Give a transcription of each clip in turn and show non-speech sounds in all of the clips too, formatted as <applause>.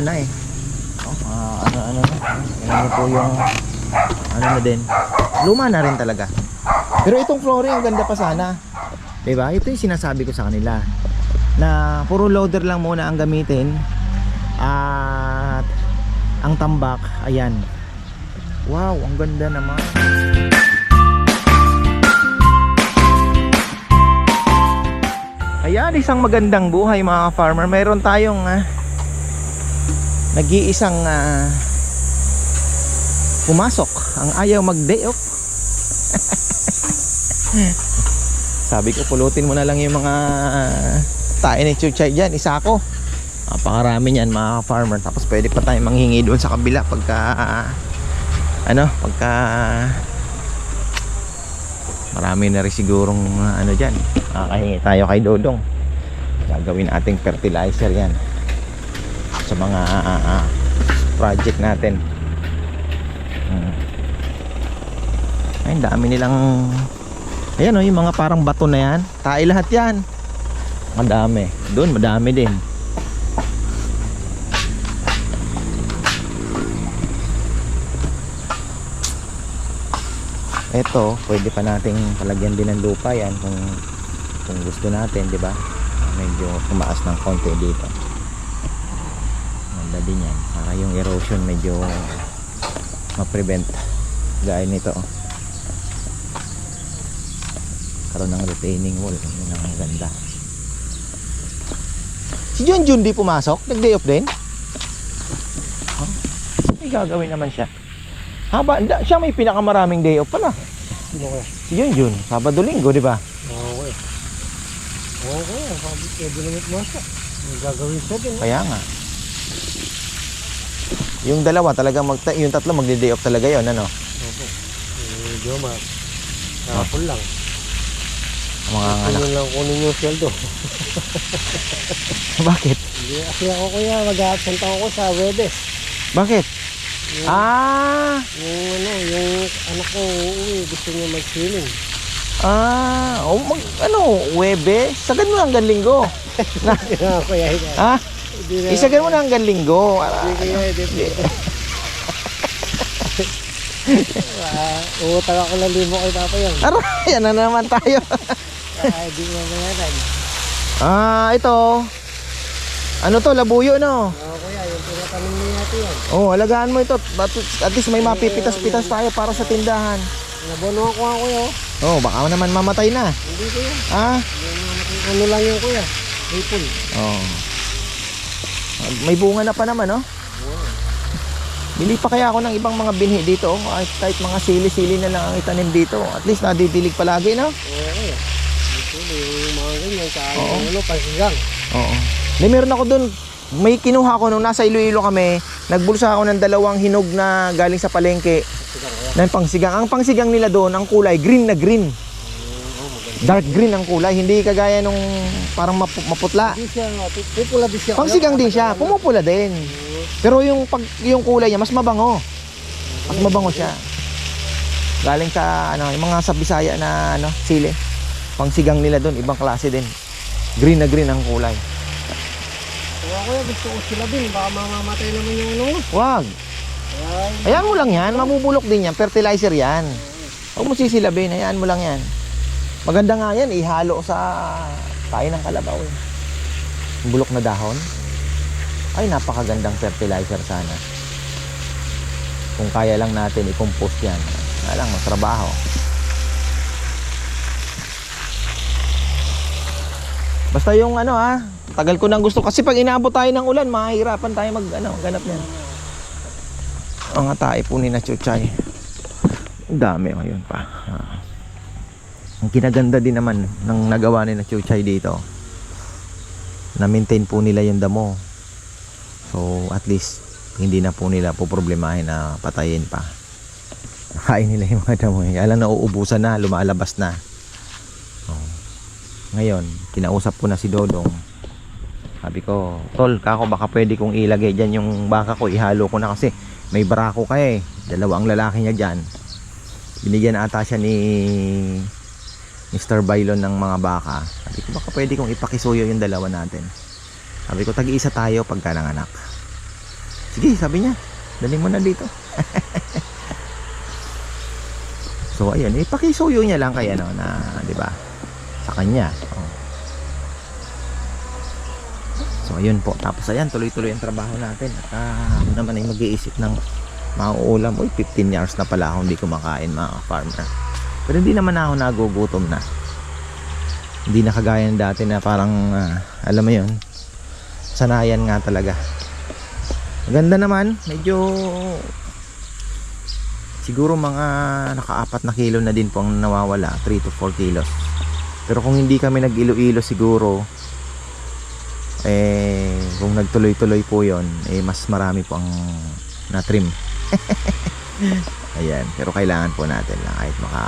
na eh. Oh, ah, ano ano na. Na po yung ano na din. Luma na rin talaga. Pero itong flooring ang ganda pa sana. 'Di ba? Ito yung sinasabi ko sa kanila na puro loader lang muna ang gamitin at ang tambak ayan. Wow, ang ganda naman. Ayan, isang magandang buhay mga farmer. Mayroon tayong ah, nag-iisang ah, pumasok. Ang ayaw mag-day off. <laughs> Sabi ko, pulutin mo na lang yung mga tayo ni Chuchay dyan. Isa ko. Napakarami niyan mga farmer. Tapos pwede pa tayo manghingi doon sa kabila pagka ano, pagka marami na rin sigurong uh, ano dyan makakahingi tayo kay Dodong gagawin nating fertilizer yan sa mga ah, ah, project natin hmm. ay ang dami nilang ayan o yung mga parang bato na yan tayo lahat yan madami doon madami din Ito, pwede pa nating palagyan din ng lupa yan kung kung gusto natin, 'di ba? Medyo tumaas ng konti dito. Ganda din yan. Para yung erosion medyo ma-prevent. Gaya nito. oh. Karoon ng retaining wall. Yun ang ganda. Si John Jun di pumasok? Nag-day off din? Huh? May gagawin naman siya. Haba, da, siya may pinakamaraming day off pala. Okay. Si Yun Yun, Sabado Linggo, di ba? Okay. Okay, sabi pwede naman masa. May gagawin siya din. Kaya nga. Yung dalawa talagang mag yung tatlo magde-day off talaga 'yon, ano? Opo. Eh, Joma. Kapon lang. Ang mga anak. Kunin lang kunin yung sweldo. <laughs> Bakit? Hindi, kasi ako kuya, mag-absent ako sa Webes. Bakit? Yung, Ah, yung ano, yung anak ko uuwi, gusto niya mag-swimming. ah, oh, mag, ano, Webe, sagan mo hanggang linggo. <laughs> Na, na kuya, hindi. Isagan mo na hanggang linggo. Hindi kuya, hindi. Ah, Uutang ako ng limo kay Papa yan. Aray, yan na naman tayo. Ah, Hindi mo mayanan. ah, ito. Ano to, labuyo, no? Oo kuya, yung pinatanim niya natin yan. Oh, alagaan mo ito. At- At least may mapipitas-pitas tayo para sa tindahan. Nabono ako nga kuya. oh. Oh, baka naman mamatay na. Hindi kuya. Ah, ano lang yung kuya. Maple. Oh. May bunga na pa naman, no? Bili pa kaya ako ng ibang mga binhi dito. oh. Kahit, kahit mga sili-sili na lang ang itanim dito. At least nadidilig palagi, no? Oo yung mga ganyan sa Oo. ano, pasigang. Oo. May meron ako doon. May kinuha ko nung nasa Iloilo kami. Nagbulsa ako ng dalawang hinog na galing sa palengke. Pasigang kuya. Na pangsigang. Ang pangsigang nila doon, ang kulay, green na green. Dark green ang kulay. Hindi kagaya nung parang mapu- maputla. Hindi siya, pupula din siya. Pangsigang din siya. Pumupula din. Pero yung pag yung kulay niya mas mabango. Mas mabango siya. Galing sa ano, yung mga sa Bisaya na ano, sili. Pangsigang nila doon, ibang klase din. Green na green ang kulay. Kaya kuya, gusto ko sila din. Baka mamamatay naman yung ano. Wag. Ay, Hayaan mo lang yan, mamubulok din yan, fertilizer yan. Huwag mo sisilabin, hayaan mo lang yan. Maganda nga yan, ihalo sa kain ng kalabaw eh. Bulok na dahon. Ay, napakagandang fertilizer sana. Kung kaya lang natin i-compost yan. Wala lang, matrabaho. Basta yung ano ha, tagal ko nang gusto. Kasi pag inaabot tayo ng ulan, mahihirapan tayo mag ano, ganap yan. Mga tae po ni na Chuchay. Ang dami ngayon pa. Ah. Ang kinaganda din naman ng nagawa ni na Chuchay dito. Na-maintain po nila yung damo. So at least hindi na po nila po problemahin na patayin pa. Kain nila yung mga damo. Kaya lang nauubusan na, lumalabas na. Oh. Ngayon, kinausap ko na si Dodong. Sabi ko, Tol, kako baka pwede kong ilagay dyan yung baka ko, ihalo ko na kasi may barako ka eh. Dalawa ang lalaki niya dyan. Binigyan ata siya ni Mr. Bailon ng mga baka. Sabi ko, baka pwede kong ipakisuyo yung dalawa natin. Sabi ko, tag-iisa tayo pagka nanganak. Sige, sabi niya. Dali mo na dito. <laughs> so, ayun. Ipakisuyo niya lang kay ano na, di ba? Sa kanya. Oh. So, ayun po. Tapos, ayan, tuloy-tuloy ang trabaho natin. At ako naman ay mag-iisip ng mauulam. Uy, 15 years na pala ako hindi kumakain mga farmer. Pero hindi naman ako nagugutom na. Hindi na kagaya ng dati na parang, ah, alam mo yun, sanayan nga talaga. Ganda naman, medyo siguro mga nakaapat na kilo na din po ang nawawala, 3 to 4 kilos. Pero kung hindi kami nag-ilo-ilo siguro, eh, kung nagtuloy-tuloy po yon eh, mas marami po ang na-trim. <laughs> Ayan, pero kailangan po natin lang kahit maka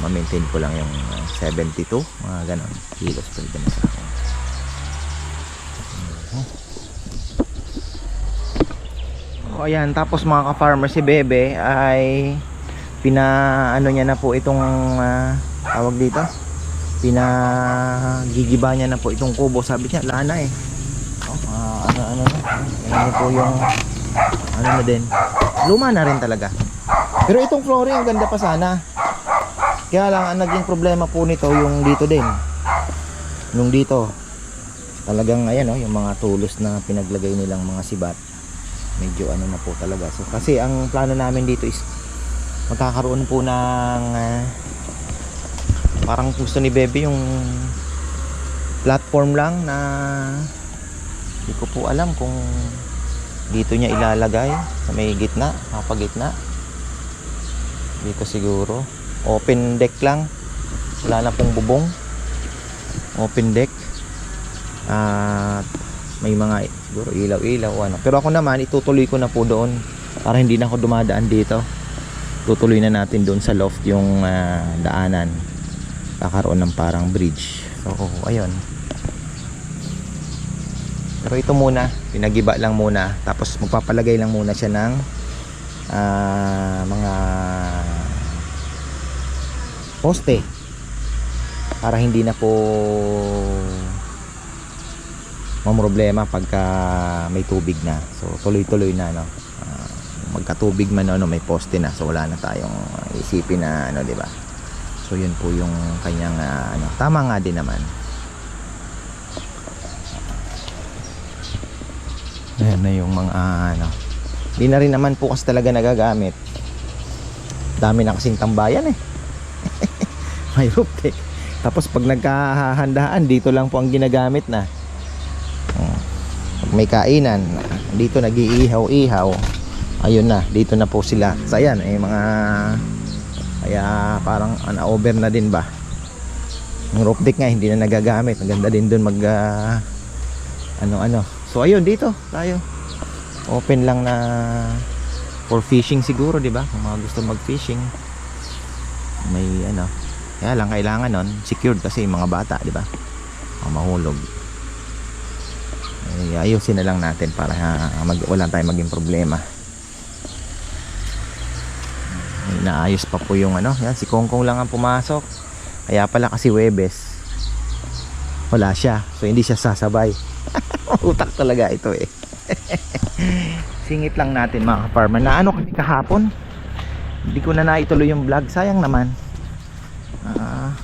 ma-maintain ko lang yung uh, 72, mga ganon, kilos pwede na sa akin. O ayan, tapos mga ka-farmer si Bebe ay pina ano niya na po itong ah, tawag dito. Pinagigiba niya na po itong kubo. Sabi niya, wala na eh. Oh, ah, ano ano na. Yan na po yung ano na din. Luma na rin talaga. Pero itong flooring ang ganda pa sana. Kaya lang ang naging problema po nito yung dito din. Nung dito. Talagang ayan oh, yung mga tulos na pinaglagay nilang mga sibat medyo ano na po talaga so kasi ang plano namin dito is magkakaroon po ng ah, parang gusto ni Bebe yung platform lang na hindi ko po alam kung dito niya ilalagay sa may gitna kapagitna dito siguro open deck lang wala na pong bubong open deck at may mga siguro ilaw-ilaw o ano. Pero ako naman itutuloy ko na po doon para hindi na ako dumadaan dito. Tutuloy na natin doon sa loft yung ah, daanan. Kakaroon ng parang bridge. So ayun. Pero ito muna, pinagiba lang muna. Tapos magpapalagay lang muna siya ng ah, mga poste para hindi na po problema pagka may tubig na. So tuloy-tuloy na no. Ah, magkatubig man ano may poste na. So wala na tayong isipin na ano, 'di ba? So yun po yung kanyang ah, ano, tama nga din naman. Ayan na yung mga ano. Hindi na rin naman po kasi talaga nagagamit. Dami na kasing tambayan eh. <laughs> may roof deck. Tapos pag nagkahandaan, dito lang po ang ginagamit na. Oh. Pag may kainan, dito nag-iihaw-ihaw. Ayun na, dito na po sila. So ayan, eh mga kaya parang ano, over na din ba? Yung roof deck nga hindi na nagagamit. Maganda din doon mag ah, ano-ano. So ayun dito tayo. Open lang na for fishing siguro, 'di ba? Kung mga gusto mag-fishing. May ano. Kaya lang kailangan nun secured kasi mga bata, 'di ba? Mga mahulog eh, ayusin na lang natin para ah, mag, wala tayong maging problema inaayos pa po yung ano yan, si Kongkong lang ang pumasok kaya pala kasi Webes wala siya so hindi siya sasabay utak talaga ito eh. <laughs> Singit lang natin mga farmer na ano kami kahapon? Hindi ko na naituloy yung vlog. Sayang naman. Ah,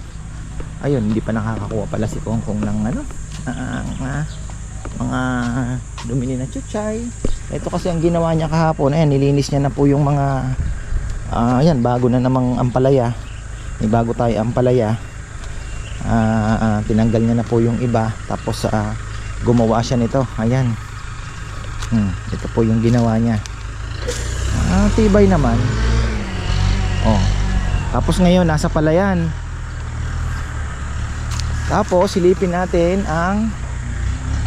ayun hindi pa nakakakuha pala si Kongkong ng ano? Ah, ah, mga dumili na chuchay. Ito kasi ang ginawa niya kahapon. Ayan nilinis niya na po yung mga ah, ayan bago na namang ampalaya. May bago tayo ampalaya. Ah, ah, tinanggal niya na po yung iba. Tapos ah, gumawa siya nito. Ayan. Hmm, ito po yung ginawa niya. Ah, tibay naman. Oh. Tapos ngayon nasa palayan. Tapos silipin natin ang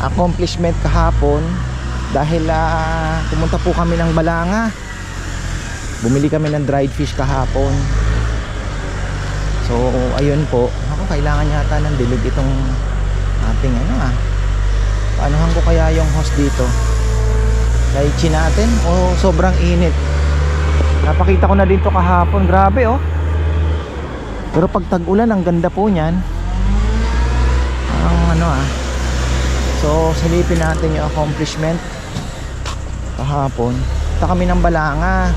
accomplishment kahapon dahil ah, pumunta po kami ng Balanga. Bumili kami ng dried fish kahapon. So ayun po. Ako kailangan yata ng dilig itong ating ano ah paanohan ko kaya yung host dito Daichi natin o sobrang init napakita ko na din to kahapon grabe oh pero pag tag-ulan ang ganda po niyan ang ano ah So, silipin natin yung accomplishment. kahapon. Punta kami ng Balanga.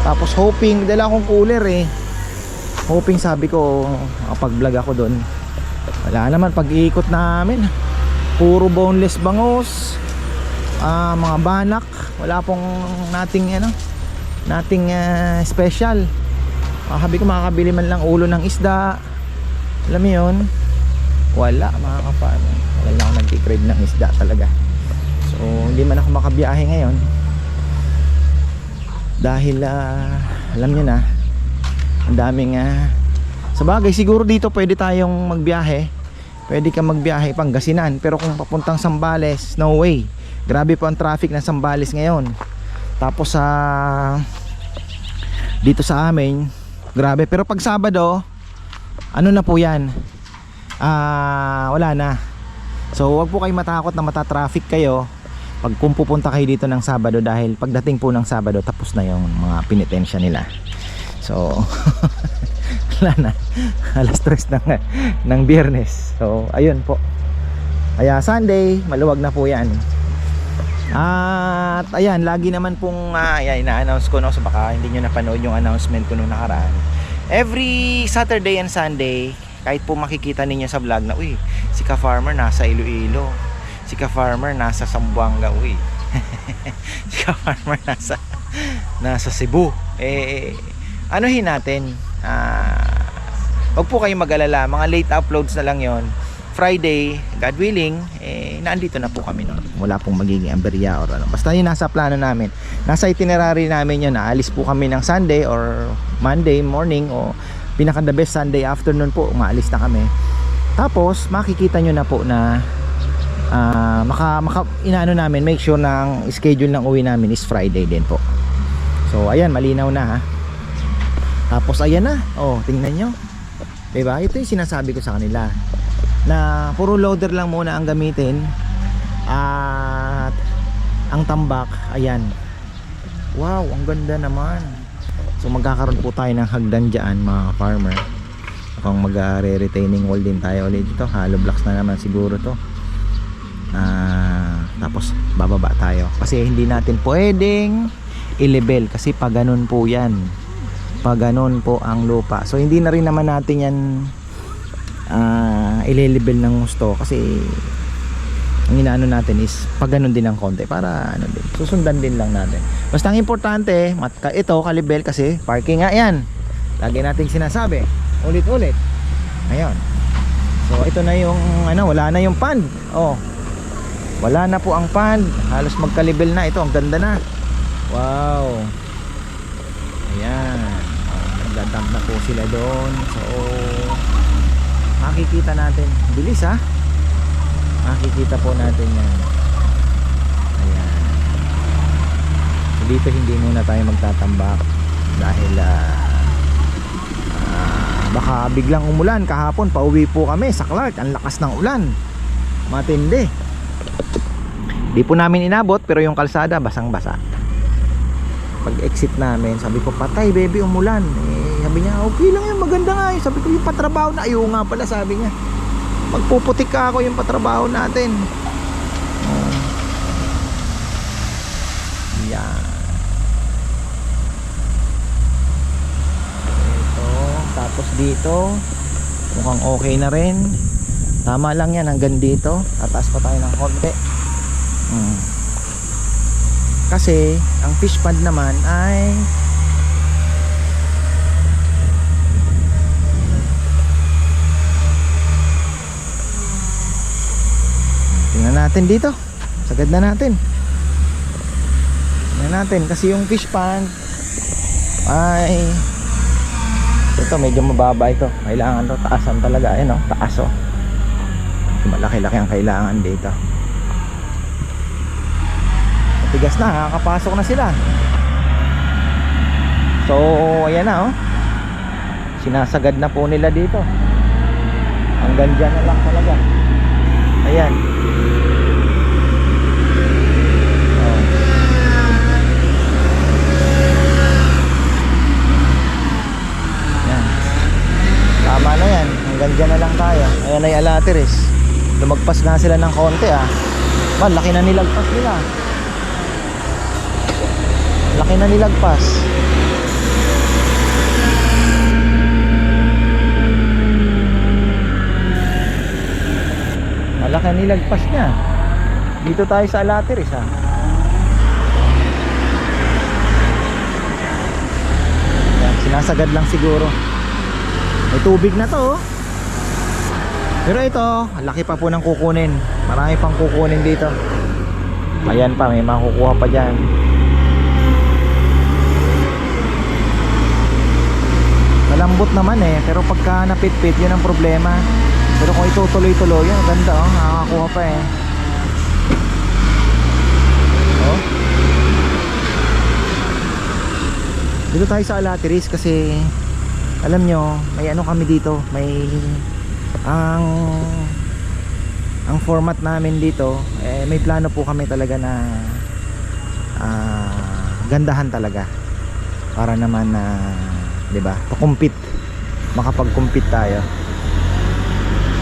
Tapos hoping, dala akong cooler eh. Hoping sabi ko, makapag-vlog ako doon. Wala naman pag-iikot namin. Puro boneless bangus. Ah, mga banak. Wala pong nating ano, nating ah, special. Ah, sabi ko makakabili man lang ulo ng isda. Alam mo 'yon? Wala mga kapano. Wala lang ako nag-crave ng isda talaga. So, hindi man ako makabiyahe ngayon. Dahil ah, alam niyo na, ang daming ah, sa bagay siguro dito pwede tayong magbiyahe. Pwede kang magbiyahe Pangasinan, pero kung papuntang Sambales, no way. Grabe po ang traffic ng Sambales ngayon. Tapos sa dito sa amin, grabe. Pero pag Sabado, ano na po 'yan? Ah, wala na. So, wag po kayo matakot na mata-traffic kayo pag kung pupunta kayo dito ng Sabado dahil pagdating po ng Sabado tapos na yung mga pinitensya nila. So, <laughs> wala na. Alas tres ng, ng biyernes. So, ayun po. Kaya Sunday, maluwag na po yan. At ayan, lagi naman pong uh, ayan, ina-announce ko no, so baka hindi nyo napanood yung announcement ko nung nakaraan. Every Saturday and Sunday, kahit po makikita ninyo sa vlog na, uy, si Ka Farmer nasa Iloilo. Si Ka Farmer nasa Zamboanga, uy. <laughs> si Ka Farmer nasa nasa Cebu. Eh, anuhin natin. Ah, wag po kayong mag-alala. Mga late uploads na lang yon Friday, God willing, eh, naandito na po kami nun. Wala pong magiging amberya or ano. Basta yun nasa plano namin. Nasa itinerary namin yun. Naalis po kami ng Sunday or Monday morning o pinaka the best Sunday afternoon po. Umaalis na kami. Tapos, makikita nyo na po na ah, maka, maka, inaano namin, make sure ang schedule ng uwi namin is Friday din po. So, ayan, malinaw na ha. Tapos, ayan na. Oh, tingnan nyo. Diba? Ito yung sinasabi ko sa kanila. Na puro loader lang muna ang gamitin. At ang tambak ayan. Wow ang ganda naman. So magkakaroon po tayo ng hagdan dyan mga farmer kung mag-retaining wall din tayo ulit dito hollow blocks na naman siguro to. Ah, tapos bababa tayo. Kasi hindi natin pwedeng i-level kasi pag ganun po yan pag ganun po ang lupa. So hindi na rin naman natin yan uh, ililibel ng gusto kasi ang inaano natin is pag ganun din ng konti para ano din susundan din lang natin. Basta ang importante mat ka, ito kalibel kasi parking nga yan. Lagi nating sinasabi ulit ulit ayun. So ito na yung ano wala na yung pand oh wala na po ang pand halos magkalibel na. Ito ang ganda na. Wow. Ayan nagdadamp na po sila doon. So makikita natin. Bilis ha? Makikita po natin yan. Ayan. So, dito hindi muna tayo magtatambak dahil ah, ah, baka biglang umulan. Kahapon pauwi po kami sa Clark. Ang lakas ng ulan. Matindi. Di po namin inabot pero yung kalsada basang basa pag exit namin sabi ko patay baby umulan. Eh sabi niya okay lang yan maganda nga yun. Sabi ko yung patrabaho na ayaw nga pala sabi niya. Magpuputik ka ako yung patrabaho natin. Oh. yan. Ito tapos dito mukhang okay na rin. Tama lang yan hanggang dito. Tataas pa tayo ng konti. Hmm. kasi ang fish pond naman ay tingnan natin dito. Sagad na natin. Tingnan natin. Kasi yung fish pond ay ito medyo mababa ito. Kailangan to taasan talaga ayun oh taas oh. Malaki-laki ang kailangan dito. Matigas na nakakapasok na sila. So ayan na oh. Sinasagad na po nila dito. Hanggang dyan na lang talaga. Ayan oh. Yan. Tama na yan. Hanggang dyan na lang tayo. Ayan ay alateres. Lumagpas na sila ng konti ah. Man, laki na nilagpas nila. laki na nilagpas. Malaki ang nilagpas niya. Dito tayo sa Alateris ha. Yan, sinasagad lang siguro. May tubig na to. oh. Pero ito, laki pa po ng kukunin. Marami pang kukunin dito. Ayan pa, may makukuha pa dyan. Malambot naman eh, pero pagka napitpit, yun ang problema. Pero kung itutuloy-tuloy, yun, ang ganda oh, nakakakuha pa eh. Oh. Dito tayo sa Alateris kasi alam nyo, may ano kami dito, may ang ang format namin dito, eh, may plano po kami talaga na ah, gandahan talaga para naman na 'di ba? Pa-compete. Makapag-compete tayo.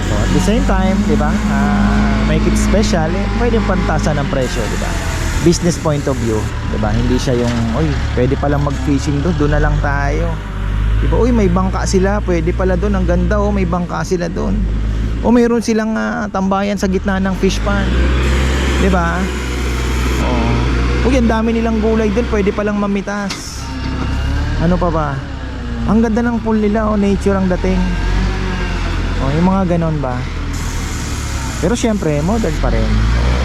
So at the same time, 'di ba? ah, make it special, eh, pwedeng pantasan ng presyo, 'di ba? Business point of view, 'di ba? Hindi siya yung, oy, pwede pa lang mag-fishing doon, doon na lang tayo. 'Di ba? Uy, may bangka sila, pwede pala doon, ang ganda oh, may bangka sila doon. O mayroon silang ah, tambayan sa gitna ng fish pond. 'Di ba? Oh. Uy, ang dami nilang gulay doon, pwede palang mamitas. Ano pa ba? Ang ganda ng pool nila, oh, nature ang dating. Oh, yung mga ganon ba? Pero syempre, modern pa rin.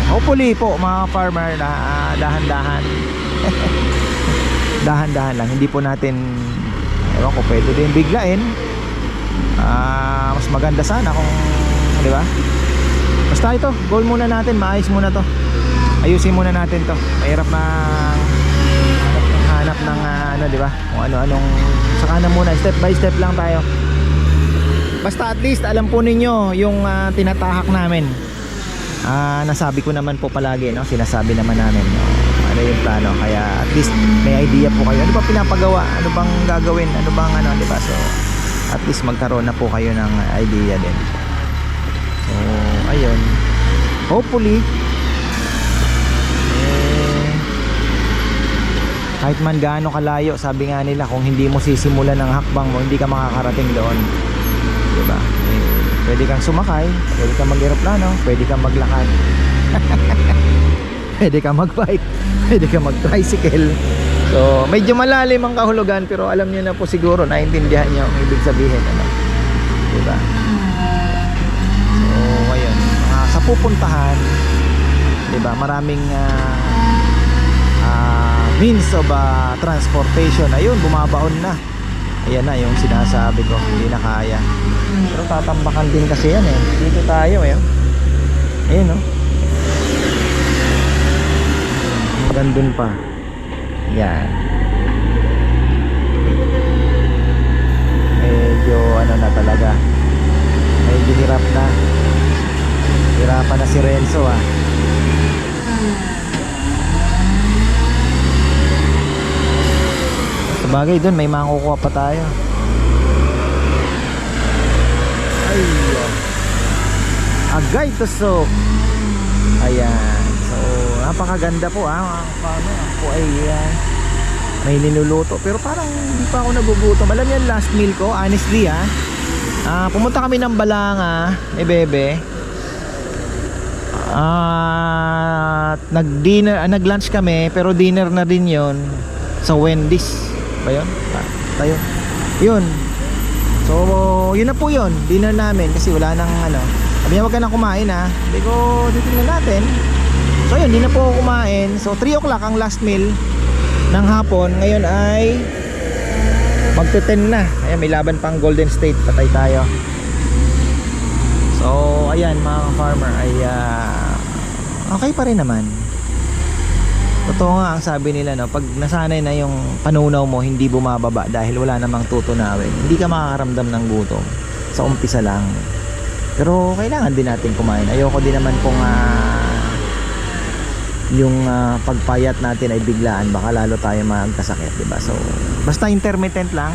Hopefully po, mga farmer na ah, dahan-dahan. <laughs> dahan-dahan lang. Hindi po natin, ewan ko, pwede din biglain. Ah, mas maganda sana kung, di ba? Basta ito, goal muna natin, maayos muna to. Ayusin muna natin to. Mahirap na hanap ng ah, ano, di ba? Kung ano-anong saka na muna, step by step lang tayo. Basta at least alam po ninyo yung ah, tinatahak namin. Ah, nasabi ko naman po palagi, no? Sinasabi naman namin, no? Ano yung plano. Kaya at least may idea po kayo. Ano ba pinapagawa? Ano bang gagawin? Ano bang ano, di ba? So, at least magkaroon na po kayo ng idea din. So, ayun. Hopefully, eh, kahit man gaano kalayo, sabi nga nila, kung hindi mo sisimulan ng hakbang mo, hindi ka makakarating doon. Diba? Eh, pwede kang sumakay, pwede kang mag-aeroplano, pwede kang maglakad. <laughs> pwede kang mag-bike, <laughs> pwede kang mag-tricycle. So, medyo malalim ang kahulugan pero alam niyo na po siguro, naintindihan niyo ang ibig sabihin. Ano? Diba? So, ayun. Ah, sa pupuntahan, diba, maraming ah, ah, means of ah, transportation. Ayun, bumabaon na. Ayan na yung sinasabi ko, hindi na kaya. Pero tatambakan din kasi yan eh. Dito tayo eh. Ayun oh. Hanggang dun pa. Yan. Medyo ano na talaga. Medyo hirap na. Hirapan na si Renzo ah. Sabagay doon may makukuha pa tayo. Ay. Agay tusok. Ayan. Napakaganda po ah. Paano ako ay ah, may ninuluto pero parang hindi pa ako nagugutom. Alam niyo last meal ko, honestly ah. Ah, pumunta kami ng Balanga, eh bebe. Ah, nag-dinner, ah, nag-lunch kami pero dinner na din 'yon sa Wendy's. Ba 'yon? Ah, tayo. 'Yun. So, yun na po yun. Dinner namin kasi wala nang ano. Sabi niya, wag ka na kumain ha. Sabi ko, titignan natin. So, yun, di na po ako kumain. So, 3 o'clock ang last meal ng hapon. Ngayon ay magte-10 na. Ayan, may laban pang Golden State. Patay tayo. So, ayan, mga farmer ay ah, okay pa rin naman. Totoo nga ang sabi nila no, pag nasanay na yung panunaw mo hindi bumababa dahil wala namang tutunawin, hindi ka makakaramdam ng gutom sa umpisa lang. Pero kailangan din natin kumain. Ayoko din naman kung ah, yung ah, pagpayat natin ay biglaan, baka lalo tayo magkasakit, 'di ba? So, basta intermittent lang.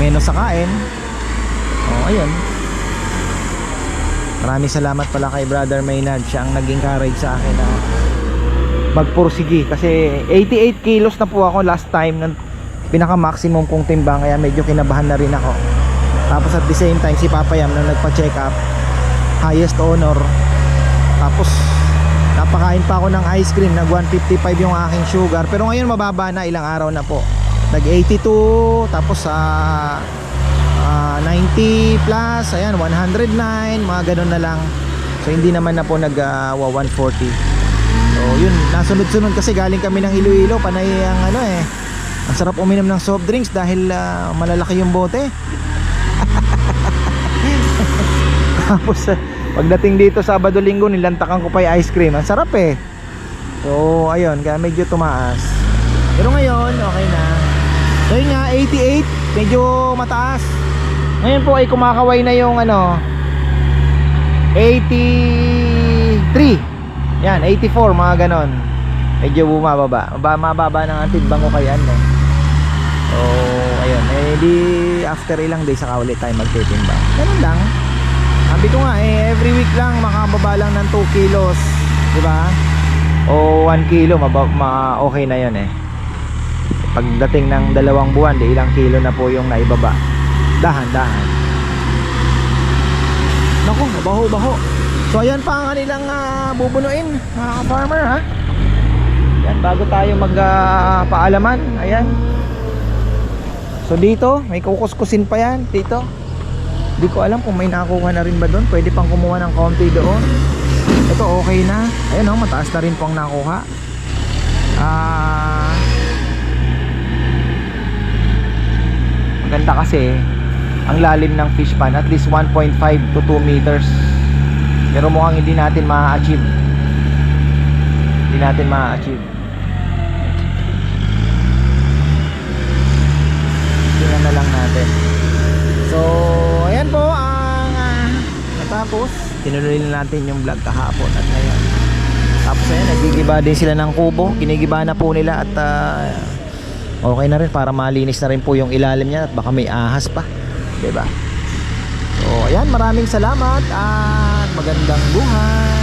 Menos sa kain. Oh, ayun. Maraming salamat pala kay Brother Maynard. Siya ang nag-encourage sa akin na magpursigi kasi 88 kilos na po ako last time ng pinaka maximum kong timbang kaya medyo kinabahan na rin ako tapos at the same time si Papa Yam nung nagpa check up highest honor tapos napakain pa ako ng ice cream nag 155 yung aking sugar pero ngayon mababa na ilang araw na po nag 82 tapos sa ah, 90 plus ayan 109 mga ganun na lang so hindi naman na po nag ah, 140 So yun, nasunod-sunod kasi galing kami ng Iloilo, panay ang ano eh. Ang sarap uminom ng soft drinks dahil ah, malalaki yung bote. <laughs> Tapos ah, pagdating dito Sabado Linggo nilantakan ko pa yung ice cream. Ang sarap eh. So ayun, kaya medyo tumaas. Pero ngayon, okay na. So yun nga, 88, medyo mataas. Ngayon po ay kumakaway na yung ano, 83. Yan, 84 mga ganon. Medyo bumababa. Maba, mababa ng ang timbang ko kay ano. So, ayun. Eh, di after ilang days saka ulit tayo magtitimbang. Ganun lang. Sabi ko nga, eh, every week lang makababa lang ng 2 kilos. Di ba? O 1 kilo, maba, ma, okay na yun eh. Pagdating ng dalawang buwan, di ilang kilo na po yung naibaba. Dahan-dahan. Naku, baho-baho. So ayan pa ang kanilang ah, bubunuin, mga farmer ha. Yan, bago tayo magpaalaman. ayan. So dito, may kukuskusin pa yan dito. Hindi ko alam kung may nakuha na rin ba doon. Pwede pang kumuha ng konti doon. Ito okay na. Ayun oh, mataas na rin pong nakuha. Ah Maganda kasi ang lalim ng fish pan at least 1.5 to 2 meters pero mukhang hindi natin ma-achieve hindi natin ma-achieve tingnan na lang natin so ayan po ang ah, natapos tinuloy na natin yung vlog kahapon at ngayon. Tapos ayan nagigiba din sila ng kubo. Ginigiba na po nila at ah, okay na rin. Para malinis na rin po yung ilalim niya at baka may ahas pa. Ba So, ayan, maraming salamat at magandang buhay.